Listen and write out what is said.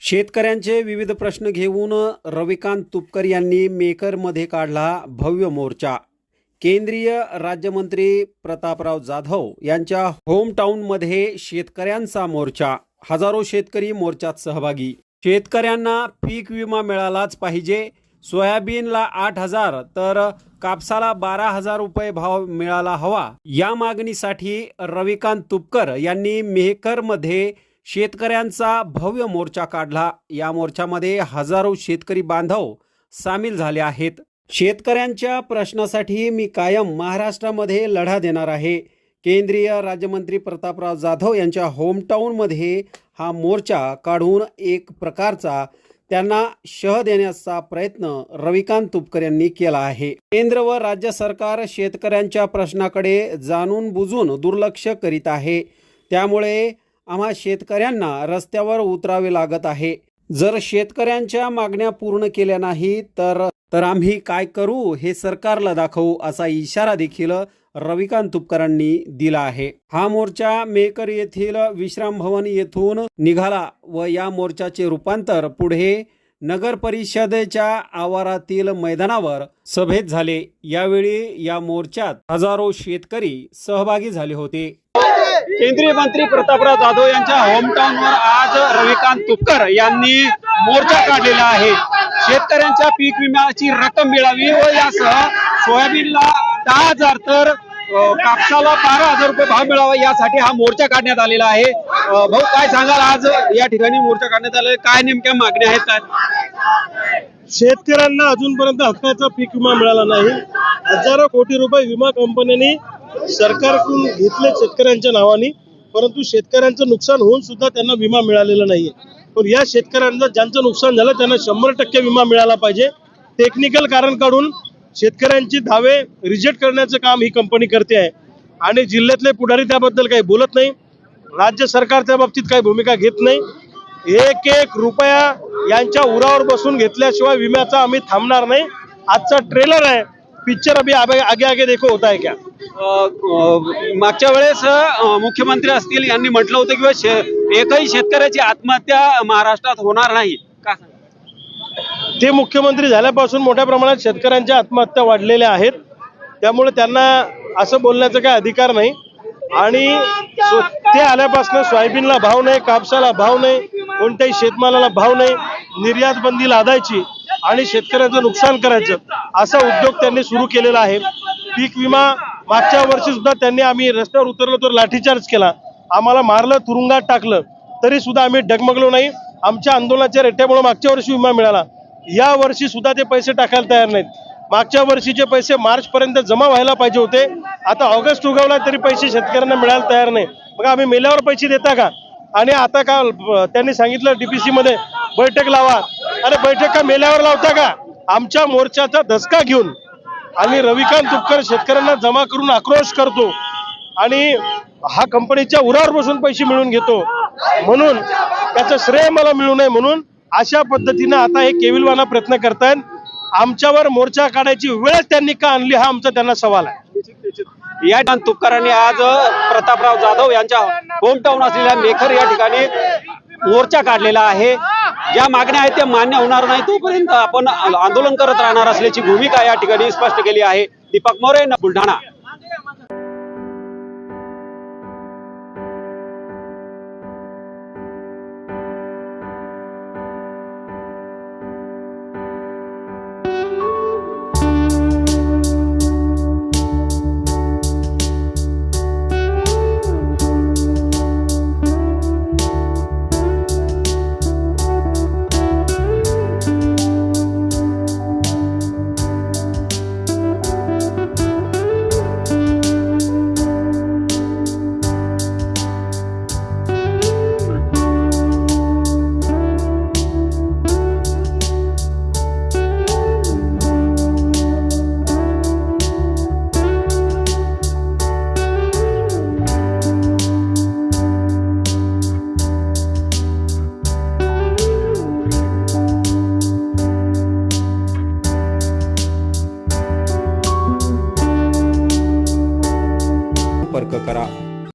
शेतकऱ्यांचे विविध प्रश्न घेऊन रविकांत तुपकर यांनी मेकरमध्ये काढला भव्य मोर्चा. केंद्रीय राज्यमंत्री प्रतापराव जाधव यांच्या होमटाऊनमध्ये शेतकऱ्यांचा मोर्चा. हजारो शेतकरी मोर्चात सहभागी. शेतकऱ्यांना पीक विमा मिळालाच पाहिजे सोयाबीनला आठ हजार तर कापसाला बारा हजार रुपये भाव मिळाला हवा. या मागणीसाठी रविकांत तुपकर यांनी मेहकरमध्ये शेतकऱ्यांचा भव्य मोर्चा काढला. या मोर्चामध्ये हजारो शेतकरी बांधव सामील झाले आहेत. शेतकऱ्यांच्या प्रश्नासाठी मी कायम महाराष्ट्रामध्ये लढा देणार आहे. केंद्रीय राज्यमंत्री प्रतापराव जाधव यांच्या होमटाऊनमध्ये हा मोर्चा काढून एक प्रकारचा त्यांना शह देण्याचा प्रयत्न रविकांत तुपकर यांनी केला आहे. केंद्र व राज्य सरकार शेतकऱ्यांच्या प्रश्नाकडे जाणून बुजून दुर्लक्ष करीत आहे. त्यामुळे आम्हा शेतकऱ्यांना रस्त्यावर उतरावे लागत आहे. जर शेतकऱ्यांच्या मागण्या पूर्ण केल्या नाही तर तर आम्ही काय करू हे सरकारला दाखवू असा इशारा देखील रविकांत तुपकरांनी दिला आहे. हा मोर्चा मेकर येथील विश्राम भवन येथून निघाला व या मोर्चाचे रूपांतर पुढे नगर परिषदेच्या आवारातील मैदानावर सभेत झाले. यावेळी या मोर्चात हजारो शेतकरी सहभागी झाले होते. केंद्रीय मंत्री प्रतापराव जाधव यांच्या होमटाऊनवर आज रविकांत तुपकर यांनी मोर्चा काढलेला आहे. शेतकऱ्यांच्या पीक विम्याची रक्कम मिळावी व यासह सोयाबीनला दहा हजार तर कापसाला बारा हजार रुपये भाव मिळावा यासाठी हा मोर्चा काढण्यात आलेला आहे. भाऊ काय सांगाल आज? या ठिकाणी मोर्चा काढण्यात आलेला काय नेमक्या मागण्या आहेत? काय? शेतकऱ्यांना अजूनपर्यंत हक्काचा पीक विमा मिळाला नाही. हजारो कोटी रुपये विमा कंपन्यांनी सरकारकडून घेतले शेतकऱ्यांच्या नावाने. परंतु शेतकऱ्यांचं नुकसान होऊन सुद्धा त्यांना विमा मिळालेला नाहीये. पण या शेतकऱ्यांचं ज्यांचं नुकसान झालं त्यांना शंभर टक्के विमा मिळाला पाहिजे. टेक्निकल कारण काढून शेतकऱ्यांची दावे रिजेक्ट करण्याचं काम ही कंपनी करते आहे. आणि जिल्ह्यातले पुढारी त्याबद्दल काही बोलत नाही. राज्य सरकार त्या बाबतीत काही भूमिका घेत नाही. एक एक रुपया यांच्या उरावर बसून घेतल्याशिवाय विम्याचा आम्ही थांबणार नाही. आजचा ट्रेलर आहे. पिक्चर अभि आगे आगे आगे देखो होता है क्या? मागच्या वेळेस मुख्यमंत्री असतील यांनी म्हटलं होतं की शे- एकही शेतकऱ्याची आत्महत्या महाराष्ट्रात होणार नाही. का? ते मुख्यमंत्री झाल्यापासून मोठ्या प्रमाणात शेतकऱ्यांच्या आत्महत्या वाढलेल्या आहेत त्यामुळे त्यांना असं बोलण्याचा काही अधिकार नाही. आणि सो- ते आल्यापासून सोयाबीनला भाव नाही कापसाला भाव नाही कोणत्याही शेतमालाला भाव नाही निर्यात बंदी लादायची आणि शेतकऱ्याचं नुकसान करायचं असा उद्योग त्यांनी सुरू केलेला आहे. पीक विमा मागच्या वर्षी सुद्धा त्यांनी आम्ही रस्त्यावर उतरलो तर लाठीचार्ज केला. आम्हाला मारलं तुरुंगात टाकलं तरी सुद्धा आम्ही डगमगलो नाही. आमच्या आंदोलनाच्या रेट्यामुळे मागच्या वर्षी विमा मिळाला. या वर्षी सुद्धा ते पैसे टाकायला तयार नाहीत. मागच्या वर्षीचे पैसे मार्च पर्यंत जमा व्हायला पाहिजे होते आता ऑगस्ट उगवला तरी पैसे शेतकऱ्यांना मिळायला तयार नाही. मग आम्ही मेल्यावर पैसे देता का? आणि आता का त्यांनी सांगितलं डीपीसी मध्ये बैठक लावा. अरे बैठक का मेल्यावर लावता का? आमच्या मोर्चाचा धसका घेऊन. आणि रविकांत तुपकर शेतकऱ्यांना जमा करून आक्रोश करतो. आणि हा कंपनीच्या उरावर बसून पैसे मिळवून घेतो. म्हणून त्याचं श्रेय मला मिळू नये म्हणून अशा पद्धतीनं आता हे केविलवाना प्रयत्न करतायत. आमच्यावर मोर्चा काढायची वेळच त्यांनी का आणली हा आमचा त्यांना सवाल आहे. या ठिकाणी तुपकरांनी आज प्रतापराव जाधव यांच्या होमटाऊन असलेल्या मेखर या ठिकाणी मोर्चा काढलेला आहे. ज्या मागण्या आहेत त्या मान्य होणार नाही तोपर्यंत आपण आंदोलन करत राहणार असल्याची भूमिका या ठिकाणी स्पष्ट केली आहे. दीपक मोरे बुलढाणा. संपर्क करा